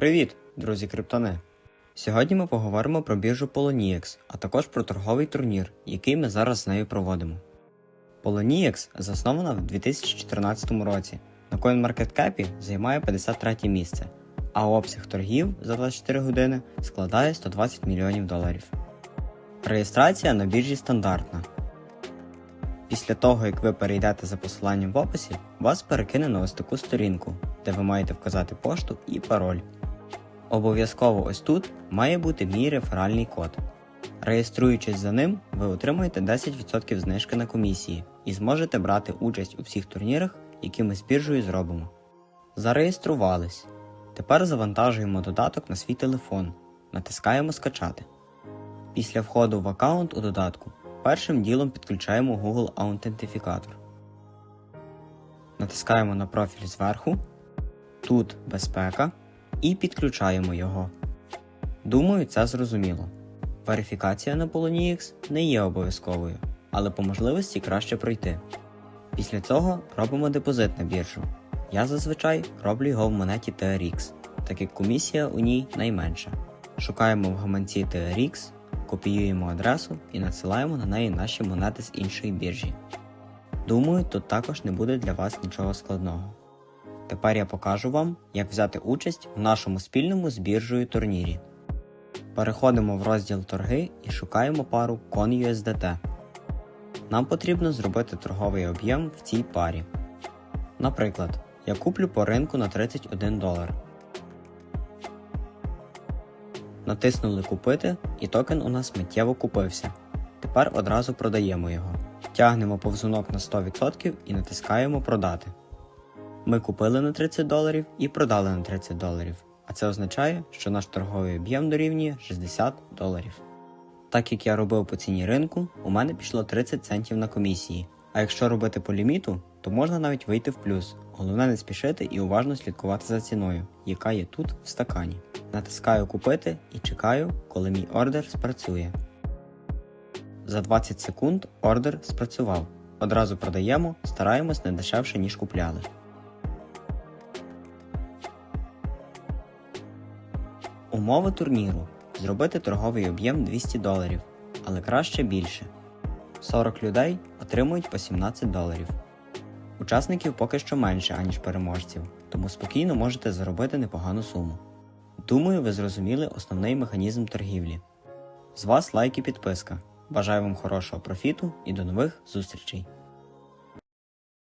Привіт, друзі криптони! Сьогодні ми поговоримо про біржу Poloniex, а також про торговий турнір, який ми зараз з нею проводимо. Poloniex заснована в 2014 році. На CoinMarketCap займає 53 місце, а обсяг торгів за 24 години складає 120 мільйонів доларів. Реєстрація на біржі стандартна. Після того, як ви перейдете за посиланням в описі, вас перекине на ось таку сторінку, де ви маєте вказати пошту і пароль. Обов'язково ось тут має бути мій реферальний код. Реєструючись за ним, ви отримаєте 10% знижки на комісії і зможете брати участь у всіх турнірах, які ми з біржею зробимо. Зареєструвались. Тепер завантажуємо додаток на свій телефон, натискаємо Скачати. Після входу в аккаунт у додатку першим ділом підключаємо Google Аутентифікатор. Натискаємо на профіль зверху, тут безпека і підключаємо його. Думаю, це зрозуміло. Верифікація на Poloniex не є обов'язковою, але по можливості краще пройти. Після цього робимо депозит на біржу. Я зазвичай роблю його в монеті TRX, так як комісія у ній найменша. Шукаємо в гаманці TRX, копіюємо адресу і надсилаємо на неї наші монети з іншої біржі. Думаю, тут також не буде для вас нічого складного. Тепер я покажу вам, як взяти участь в нашому спільному з біржею турнірі. Переходимо в розділ торги і шукаємо пару ConUSDT. Нам потрібно зробити торговий об'єм в цій парі. Наприклад, я куплю по ринку на 31 долар. Натиснули Купити і токен у нас миттєво купився. Тепер одразу продаємо його. Тягнемо повзунок на 100% і натискаємо Продати. Ми купили на 30 доларів і продали на 30 доларів, а це означає, що наш торговий об'єм дорівнює 60 доларів. Так як я робив по ціні ринку, у мене пішло 30 центів на комісії. А якщо робити по ліміту, то можна навіть вийти в плюс. Головне не спішити і уважно слідкувати за ціною, яка є тут в стакані. Натискаю Купити і чекаю, коли мій ордер спрацює. За 20 секунд ордер спрацював. Одразу продаємо, стараємось не дешевше, ніж купляли. Умови турніру зробити торговий об'єм 200 доларів, але краще більше. 40 людей отримують по 17 доларів. Учасників поки що менше, аніж переможців, тому спокійно можете заробити непогану суму. Думаю, ви зрозуміли основний механізм торгівлі. З вас лайк і підписка. Бажаю вам хорошого профіту і до нових зустрічей!